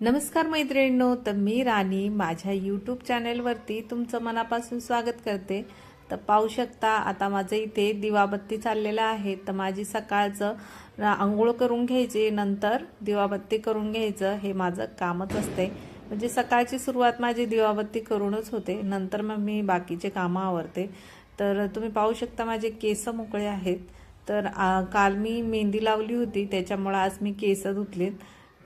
नमस्कार मैत्रिणींनो तर मी राणी. माझ्या यूट्यूब चॅनेलवरती तुमचं मनापासून स्वागत करते. तर पाहू शकता आता माझं इथे दिवाबत्ती चाललेलं आहे. तर माझी सकाळचं आंघोळ करून घ्यायची नंतर दिवाबत्ती करून घ्यायचं. हे माझं कामच असते. म्हणजे सकाळची सुरुवात माझी दिवाबत्ती करूनच होते. नंतर मग मी बाकीचे कामं आवरते. तर तुम्ही पाहू शकता माझे केस मोकळे आहेत. तर काल मी मेहंदी लावली होती. त्याच्यामुळं आज मी केस धुतलीत.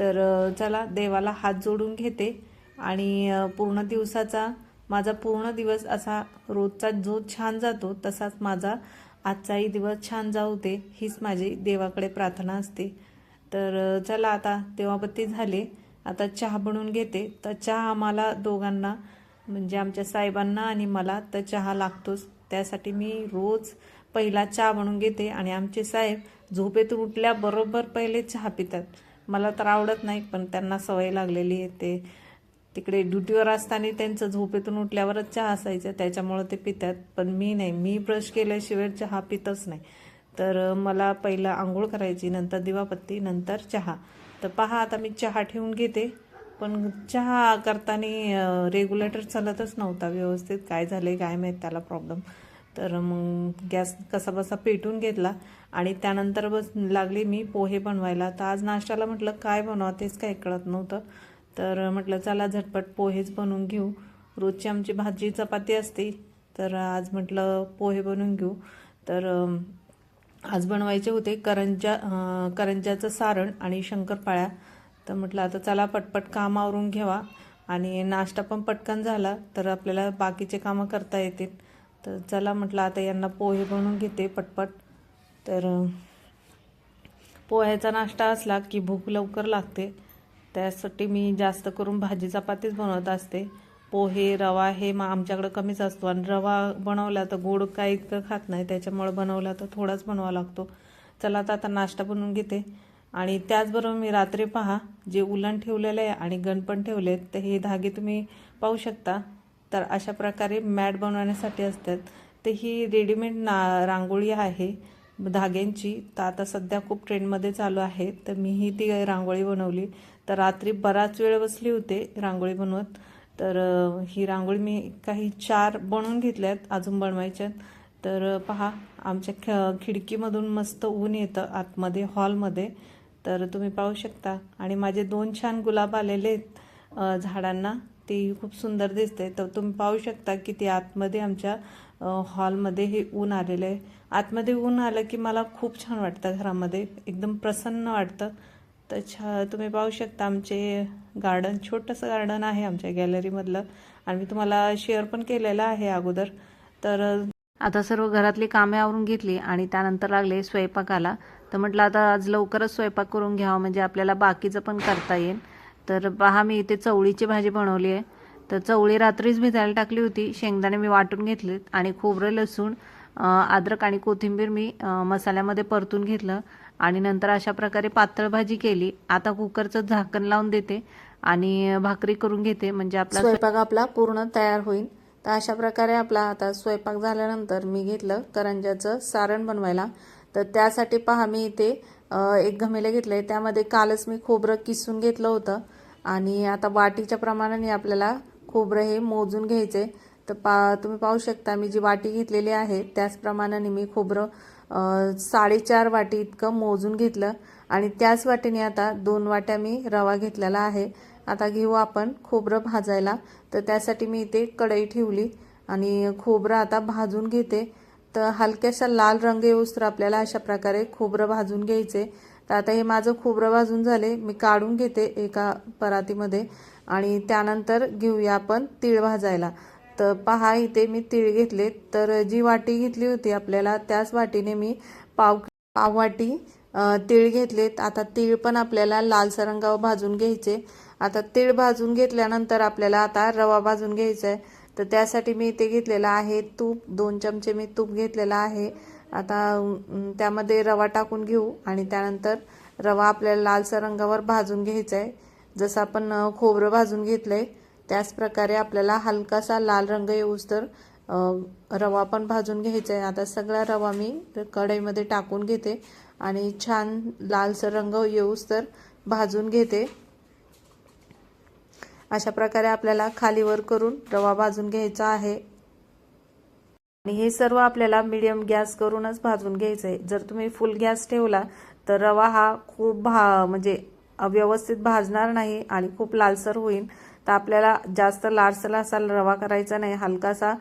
तर चला देवाला हात जोडून घेते. आणि पूर्ण दिवसाचा माझा पूर्ण दिवस असा रोजचा जो छान जातो तसाच माझा आजचाही दिवस छान जाऊ दे हीच माझी देवाकडे प्रार्थना असते. तर चला आता देवाबत्ती झाले. आता चहा बनवून घेते. तर चहा आम्हाला दोघांना म्हणजे आमच्या साहेबांना आणि मला तर चहा लागतोच. त्यासाठी मी रोज पहिला चहा बनवून घेते. आणि आमचे साहेब झोपेतून उठल्याबरोबर पहिले चहा पितात. मला तर आवडत नाही पण त्यांना सवय लागलेली आहे ते. तिकडे ड्युटीवर असताना त्यांचं झोपेतून उठल्यावरच चहा असायचं त्याच्यामुळं ते पितात. पण मी नाही मी ब्रश केल्याशिवाय चहा पितच नाही. तर मला पहिलं आंघोळ करायची नंतर दिवापत्ती नंतर चहा. तर पहा आता मी चहा ठेवून घेते. पण चहा करताना रेग्युलेटर चालतच नव्हता व्यवस्थित. काय झाले काय माहीत त्याला प्रॉब्लेम तर मग गॅस कसा बसा पेटून घेतला. आणि त्यानंतर बस लागली मी पोहे बनवायला. तर आज नाश्त्याला म्हटलं काय बनवा? तेच काय कळत नव्हतं. तर म्हटलं चला झटपट पोहेच बनवून घेऊ. रोजची आमची भाजी चपाती असते तर आज म्हटलं पोहे बनवून घेऊ. तर आज बनवायचे होते करंजा करंजाचं सारण आणि शंकरपाळ्या. तर म्हटलं आता चला पटपट काम आवरून घ्यावा. आणि नाश्ता पण पटकन झाला तर आपल्याला बाकीचे कामं करता येतील. तर चला म्हटलं आता यांना पोहे बनवून घेते पटपट. तर पोह्याचा नाश्ता असला की भूक लवकर लागते. त्यासाठी मी जास्त करून भाजी चपातीच बनवत असते. पोहे रवा हे मग आमच्याकडं कमीच असतो. आणि रवा बनवला तर गोड काही इतकं खात नाही. त्याच्यामुळं बनवला तर थोडाच बनवावा लागतो. चला आता आता नाश्ता बनवून घेते. आणि त्याचबरोबर मी रात्री पहा जे उलण ठेवलेलं आहे आणि गण पण ठेवलेत तर हे धागे तुम्ही पाहू शकता. तर अशा प्रकारे मॅट बनवण्यासाठी असतात. तर ही रेडीमेड ना रांगोळी आहे. धाग्यांची. तर आता सध्या खूप ट्रेंडमध्ये चालू आहे. तर मीही ती रांगोळी बनवली. तर रात्री बराच वेळ बसली होते रांगोळी बनवत. तर ही रांगोळी मी काही चार बनवून घेतल्यात अजून बनवायच्यात. तर पहा आमच्या ख खिडकीमधून मस्त ऊन येतं आतमध्ये हॉलमध्ये. तर तुम्ही पाहू शकता. आणि माझे दोन छान गुलाब आलेले आहेत झाडांना. ते खूप सुंदर दिसते. तर तुम्ही पाहू शकता की ते आतमध्ये आमच्या हॉलमध्ये हे ऊन आलेलं आहे. आतमध्ये ऊन आलं की मला खूप छान वाटतं घरामध्ये. एकदम प्रसन्न वाटतं. तर छा तुम्ही पाहू शकता आमचे गार्डन छोटंसं गार्डन आहे आमच्या गॅलरीमधलं आणि मी तुम्हाला शेअर पण केलेलं आहे अगोदर. तर आता सर्व घरातली कामे आवरून घेतली आणि त्यानंतर लागले स्वयंपाकाला. तर म्हटलं आता आज लवकरच स्वयंपाक करून घ्यावा म्हणजे आपल्याला बाकीचं पण करता येईल. तर पहा मी इथे चवळीची भाजी बनवली आहे. तर चवळी रात्रीच भिजायला टाकली होती. शेंगदाणे मी वाटून घेतलेत आणि खोबरं लसूण अद्रक आणि कोथिंबीर मी मसाल्यामध्ये परतून घेतलं आणि नंतर अशा प्रकारे पातळ भाजी केली. आता कुकरचं झाकण लावून देते आणि भाकरी करून घेते. म्हणजे आपला स्वयंपाक आपला पूर्ण तयार होईल. तर अशा प्रकारे आपला आता स्वयंपाक झाल्यानंतर मी घेतलं करंजाचं सारण बनवायला. तर त्यासाठी पहा मी इथे एक घमेले घेतलंय. त्यामध्ये कालच मी खोबरं किसून घेतलं होतं. आणि आता वाटीच्या प्रमाणाने आपल्याला खोबरं हे मोजून घ्यायचे तर पा तुम्ही पाहू शकता मी जी वाटी घेतलेली आहे त्याचप्रमाणाने मी खोबरं साडेचार वाटी इतकं मोजून घेतलं आणि त्याच वाटीने आता दोन वाट्या मी रवा घेतलेला आहे. आता घेऊ आपण खोबरं भाजायला. तर त्यासाठी मी इथे कढई ठेवली आणि खोबरं आता भाजून घेते. तर हलक्याशा लाल रंग येऊस तर आपल्याला अशा प्रकारे खोबरं भाजून घ्यायचे. तर आता हे माझं खोबरं भाजून झाले. मी काढून घेते एका परातीमध्ये आणि त्यानंतर घेऊया आपण तीळ भाजायला. तर पहा इथे मी तीळ घेतले तर जी वाटी घेतली होती आपल्याला त्याच वाटीने मी पाव पाव वाटी तीळ घेतलेत. आता तीळ पण आपल्याला लालसर रंगावर भाजून घ्यायचे. आता तीळ भाजून घेतल्यानंतर आपल्याला आता रवा भाजून घ्यायचा आहे. तर त्यासाठी मी इथे घेतलेला आहे तूप. दोन चमचे मी तूप घेतलेला आहे. आता त्यामध्ये रवा टाकून घेऊ आणि त्यानंतर रवा आपल्याला लालसर रंगावर भाजून घ्यायचा आहे. जसं आपण खोबरं भाजून घेतलं आहे प्रकारे आपल्याला हलकासा लाल रंग येऊस तर रवा पण भाजून घ्यायचा आहे आता सगळा रवा मी कढईमध्ये टाकून घेते आणि छान लालसर रंग येऊस तर भाजून घेते. अशा प्रकारे आपल्याला खालीवर करून रवा भाजून घ्यायचा आहे. आणि हे सर्व आपल्याला मीडियम गॅस करूनच भाजून घ्यायचं आहे जर तुम्ही फुल गॅस ठेवला तर रवा हा खूप भा म्हणजे अव्यवस्थित भाजणार नाही आणि खूप लालसर होईल. तर आपल्याला जास्त लालसर असा रवा करायचा नाही हलकासा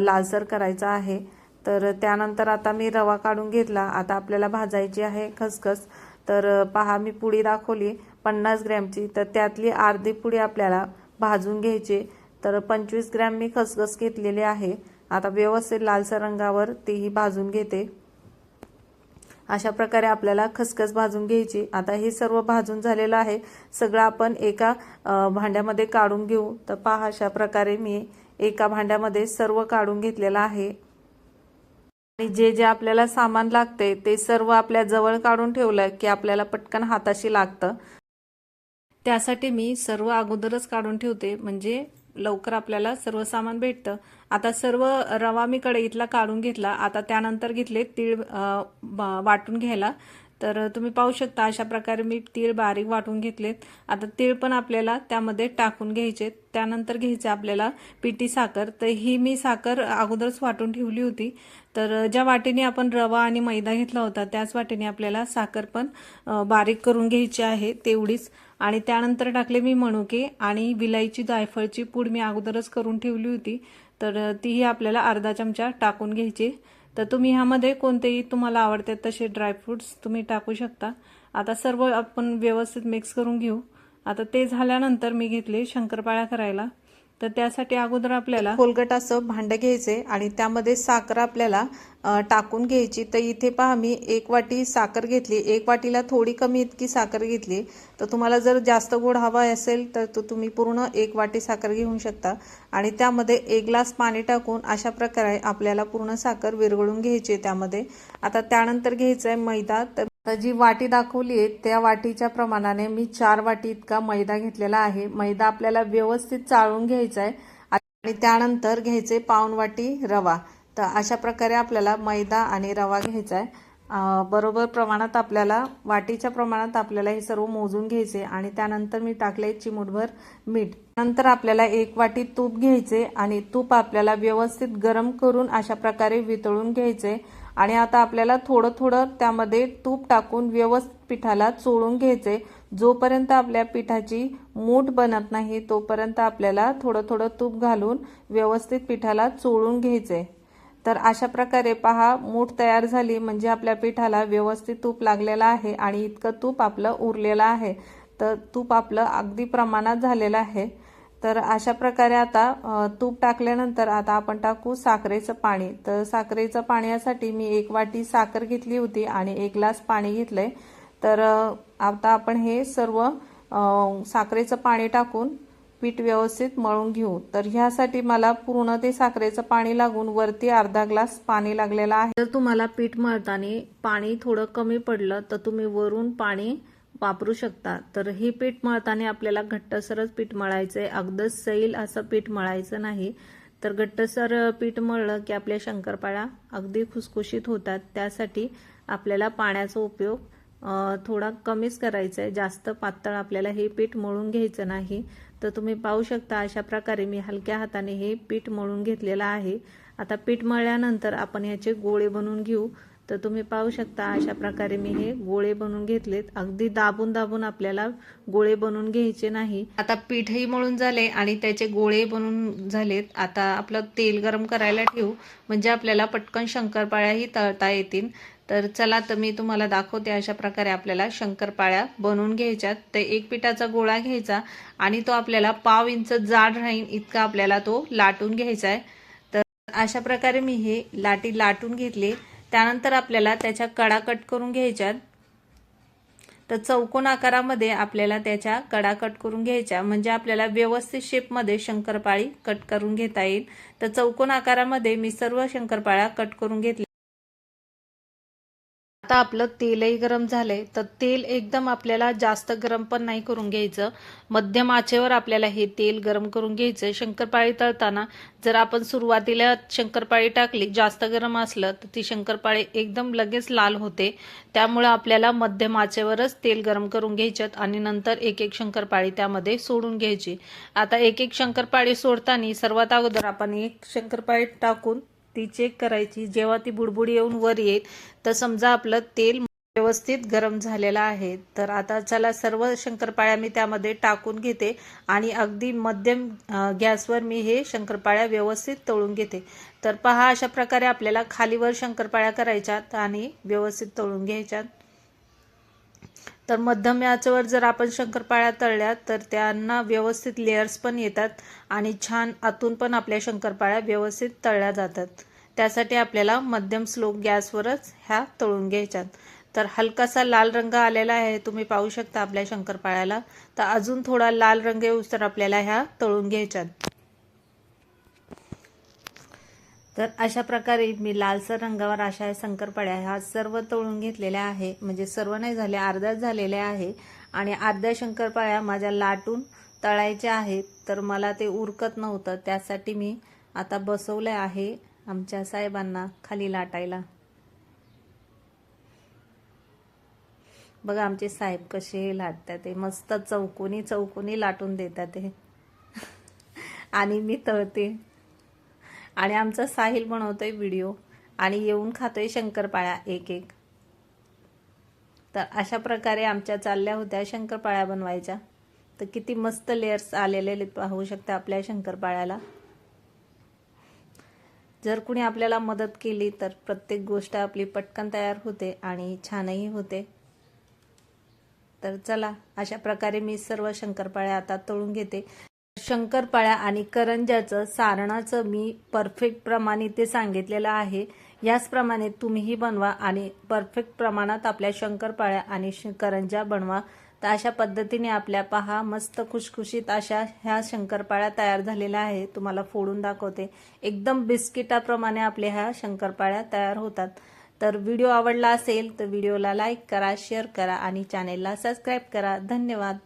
लालसर करायचा आहे. तर त्यानंतर आता मी रवा काढून घेतला. आता आपल्याला भाजायची आहे खसखस. तर पहा मी पुडी दाखवली पन्नास ग्रॅमची. तर त्यातली अर्धी पुडी आपल्याला भाजून घ्यायची. तर पंचवीस ग्रॅम मी खसखस घेतलेली आहे. आता व्यवस्थित लालसर रंगावर तीही भाजून घेते. अशा प्रकारे आपल्याला खसखस भाजून घ्यायची. आता हे सर्व भाजून झालेलं आहे. सगळं आपण एका भांड्यामध्ये काढून घेऊ. तर पहा अशा प्रकारे मी एका भांड्यामध्ये सर्व काढून घेतलेलं आहे. आणि जे जे आपल्याला सामान लागते ते सर्व आपल्या जवळ काढून ठेवलं की आपल्याला पटकन हाताशी लागतं. त्यासाठी मी सर्व अगोदरच काढून ठेवते. म्हणजे लवकर आपल्याला सर्व सामान भेटतं. आता सर्व रवा मी कढईतला काढून घेतला. आता त्यानंतर घेतले तीळ वाटून घ्यायला. तर तुम्ही पाहू शकता अशा प्रकारे मी तीळ बारीक वाटून घेतलेत. आता तीळ पण आपल्याला त्यामध्ये टाकून घ्यायचे. त्यानंतर घ्यायचे आपल्याला पिटी साखर. तर ही मी साखर अगोदरच वाटून ठेवली होती. तर ज्या वाटेने आपण रवा आणि मैदा घेतला होता त्याच वाटेने आपल्याला साखर पण बारीक करून घ्यायची आहे तेवढीच. आणि त्यानंतर टाकले मी मणुके आणि विलाईची जायफळची पूड मी अगोदरच करून ठेवली होती. तर तीही आपल्याला अर्धा चमचा टाकून घ्यायची. तर तुम्ही ह्यामध्ये कोणतेही तुम्हाला आवडतात तसे ड्रायफ्रुट्स तुम्ही टाकू शकता. आता सर्व आपण व्यवस्थित मिक्स करून घेऊ. आता ते झाल्यानंतर मी घेतले शंकरपाळ्या करायला. तर त्यासाठी अगोदर आपल्याला खोलगट असं भांडं घ्यायचे आणि त्यामध्ये साखर आपल्याला टाकून घ्यायची. तर इथे पहा मी एक वाटी साखर घेतली. एक वाटीला थोडी कमी इतकी साखर घेतली. तर तुम्हाला जर जास्त गोड हवा असेल तर तो तुम्ही पूर्ण एक वाटी साखर घेऊ शकता. आणि त्यामध्ये एक ग्लास पाणी टाकून अशा प्रकारे आपल्याला पूर्ण साखर विरघळून घ्यायची आहे त्यामध्ये. आता त्यानंतर घ्यायचं आहे मैदा. तर तर जी वाटी दाखवली आहे त्या वाटीच्या प्रमाणाने मी चार वाटी इतका मैदा घेतलेला आहे. मैदा आपल्याला व्यवस्थित चाळून घ्यायचा आहे आणि त्यानंतर घ्यायचे पाऊण वाटी रवा. तर अशा प्रकारे आपल्याला मैदा आणि रवा घ्यायचा आहे. बरोबर प्रमाणात आपल्याला वाटीच्या प्रमाणात आपल्याला हे सर्व मोजून घ्यायचे आणि त्यानंतर मी टाकले चिमूटभर मीठ. नंतर आपल्याला एक वाटी तूप घ्यायचे आणि तूप आपल्याला व्यवस्थित गरम करून अशा प्रकारे वितळून घ्यायचे. आणि आता आपल्याला थोडं थोडं त्यामध्ये तूप टाकून व्यवस्थित पिठाला चोळून घ्यायचे. जोपर्यंत आपल्या पिठाची मूठ बनत नाही तोपर्यंत आपल्याला थोडं थोडं तूप घालून व्यवस्थित पिठाला चोळून घ्यायचे. तर अशा प्रकारे पहा मूठ तयार झाली म्हणजे आपल्या पिठाला व्यवस्थित तूप लागलेलं आहे आणि इतकं तूप आपलं उरलेलं आहे. तर तूप आपलं अगदी प्रमाणात झालेलं आहे. तर अशा प्रकारे आता तूप टाकल्यानंतर आता आपण टाकू साखरेचं पाणी. तर साखरेचं पाण्यासाठी मी एक वाटी साखर घेतली होती आणि एक ग्लास पाणी घेतलंय. तर आता आपण हे सर्व साखरेचं पाणी टाकून पीठ व्यवस्थित मळून घेऊ. तर ह्यासाठी मला पूर्ण ते साखरेचं पाणी लागून वरती अर्धा ग्लास पाणी लागलेलं आहे. जर तुम्हाला पीठ मळताना पाणी थोडं कमी पडलं तर तुम्ही वरून पाणी वापरू शकता. तर हे पीठ मळताना आपल्याला घट्टसरच पीठ मळायचं आहे अगदंच सैल असं पीठ मळायचं नाही. तर घट्टसर पीठ मळलं की आपल्या शंकरपाळ्या अगदी खुसखुशीत होतात. त्यासाठी आपल्याला पाण्याचा उपयोग थोडा कमीच करायचा आहे जास्त पातळ आपल्याला हे पीठ मळून घ्यायचं नाही. तर तुम्ही पाहू शकता अशा प्रकारे मी हलक्या हाताने हे पीठ मळून घेतलेलं आहे. आता पीठ मळल्यानंतर आपण ह्याचे गोळे बनवून घेऊ. तर तुम्ही पाहू शकता अशा प्रकारे मी हे गोळे बनवून घेतलेत. अगदी दाबून दाबून आपल्याला गोळे बनवून घ्यायचे नाही. आता पीठही मळून झाले आणि त्याचे गोळे बनवून झालेत. आता आपलं तेल गरम करायला ठेवू. म्हणजे आपल्याला पटकन शंकरपाळ्याही तळता येतील. तर चला तर मी तुम्हाला दाखवते अशा प्रकारे आपल्याला शंकरपाळ्या बनवून घ्यायच्यात तर एक पिठाचा गोळा घ्यायचा आणि तो आपल्याला पाव इंच जाड राहील इतका आपल्याला तो लाटून घ्यायचा आहे. तर अशा प्रकारे मी हे लाटी लाटून घेतले. त्यानंतर आपल्याला त्याच्या कडा कट करून घ्यायच्यात. तर चौकोन आकारामध्ये आपल्याला त्याच्या कडा कट करून घ्यायच्या. म्हणजे आपल्याला व्यवस्थित शेपमध्ये शंकरपाळी कट करून घेता येईल. तर चौकोन आकारामध्ये मी सर्व शंकरपाळ्या कट करून घेतल्या. आता आपलं तेलही गरम झालंय तर तेल एकदम आपल्याला जास्त गरम पण नाही करून घ्यायचं. मध्यम आचेवर आपल्याला हे तेल गरम करून घ्यायचं शंकरपाळी तळताना जर आपण सुरुवातीला शंकरपाळी टाकली जास्त गरम असलं तर ती शंकरपाळी एकदम लगेच लाल होते. त्यामुळे आपल्याला मध्यम आचेवरच तेल गरम करून घ्यायच्यात आणि नंतर एक एक शंकरपाळी त्यामध्ये सोडून घ्यायची. आता एक एक शंकरपाळी सोडताना सर्वात अगोदर आपण एक शंकरपाळी टाकून ती चेक करायची. जेव्हा ती बुडबुडी येऊन वर येईल तर समजा आपलं तेल व्यवस्थित गरम झालेलं आहे. तर आता चला सर्व शंकरपाळ्या मी त्यामध्ये टाकून घेते आणि अगदी मध्यम गॅसवर मी हे शंकरपाळ्या व्यवस्थित तळून घेते. तर पहा अशा प्रकारे आपल्याला खालीवर शंकरपाळ्या करायच्यात आणि व्यवस्थित तळून घ्यायच्यात. तर मध्यम याचवर जर आपण शंकरपाळ्या तळल्या तर त्यांना व्यवस्थित लेयर्स पण येतात आणि छान आतून पण आपल्या शंकरपाळ्या व्यवस्थित तळल्या जातात. त्यासाठी आपल्याला मध्यम स्लो गॅसवरच ह्या तळून घ्यायच्यात. तर हलकासा लाल रंग आलेला आहे तुम्ही पाहू शकता आपल्या शंकरपाळ्याला. तर अजून थोडा लाल रंग येऊस तर आपल्याला ह्या तळून घ्यायच्यात. तर अशा प्रकारे मी लालसर रंगावर अशा शंकरपाळ्या ह्या सर्व तळून घेतलेल्या आहे. म्हणजे सर्व नाही झाले अर्ध्याच झालेल्या आहे. आणि अर्ध्या शंकरपाळ्या माझ्या लाटून तळायच्या आहेत. तर मला ते उरकत नव्हतं. त्यासाठी मी आता बसवलं आहे आमच्या साहेबांना खाली लाटायला. बघा आमचे साहेब कसे लाटतात ते. मस्त चौकोनी चौकोनी लाटून देतात ते. आणि मी तळते. आणि आमचा साहिल बनवतोय व्हिडिओ आणि येऊन खातोय शंकरपाळ्या एक एक. तर अशा प्रकारे आमच्या चालल्या होत्या शंकरपाळ्या बनवायच्या. तर किती मस्त लेयर्स आलेले पाहू शकता आपल्या शंकरपाळ्याला. जर कुणी आपल्याला मदत केली तर प्रत्येक गोष्ट आपली पटकन तयार होते आणि छानही होते. तर चला अशा प्रकारे मी सर्व शंकरपाळ्या आता तळून घेते. शंकरपाळ्या आणि करंजाचं सारणाचं मी परफेक्ट प्रमाणे ते सांगितलेलं आहे. याचप्रमाणे तुम्हीही बनवा आणि परफेक्ट प्रमाणात आपल्या शंकरपाळ्या आणि श- करंजा बनवा. तर अशा पद्धतीने आपल्या पहा मस्त खुशखुशीत अशा ह्या शंकरपाळ्या तयार झालेल्या आहे तुम्हाला फोडून दाखवते. एकदम बिस्किटाप्रमाणे आपल्या ह्या शंकरपाळ्या तयार होतात. तर व्हिडिओ आवडला असेल तर व्हिडिओला लाईक करा शेअर करा आणि चॅनेलला सबस्क्राईब करा. धन्यवाद.